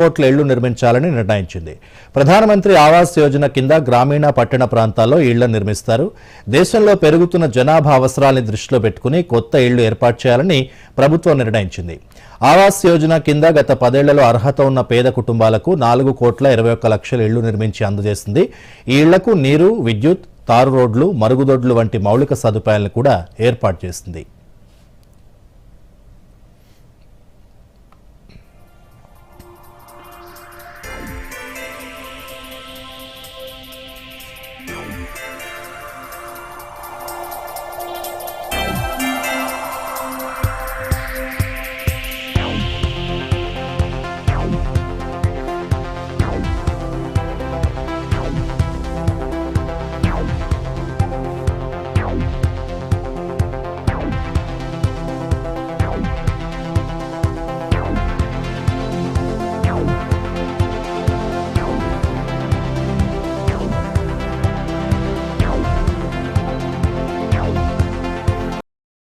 కోట్ల ఇళ్ళు నిర్మించాలని నిర్ణయించింది. ప్రధానమంత్రి ఆవాస్ యోజన కింద గ్రామీణ పట్టణ ప్రాంతాల్లో ఇళ్ళు నిర్మిస్తారు. దేశంలో పెరుగుతున్న జనాభా అవసరాలను దృష్టిలో పెట్టుకుని కొత్త ఇళ్ళు ఏర్పాటు చేయాలని ప్రభుత్వం నిర్ణయించింది. ఆవాస్ యోజన కింద గత పదేళ్ళలో అర్హత ఉన్న పేద కుటుంబాలకు నాలుగు కోట్ల ఇరవై ఒక్క లక్షల ఇళ్ళు నిర్మించి అందజేసింది. ఈ ఇళ్ళకు నీరు విద్యుత్ తారు రోడ్లు మరుగుదొడ్లు వంటి మౌలిక సదుపాయాలను కూడా ఏర్పాటు చేసింది.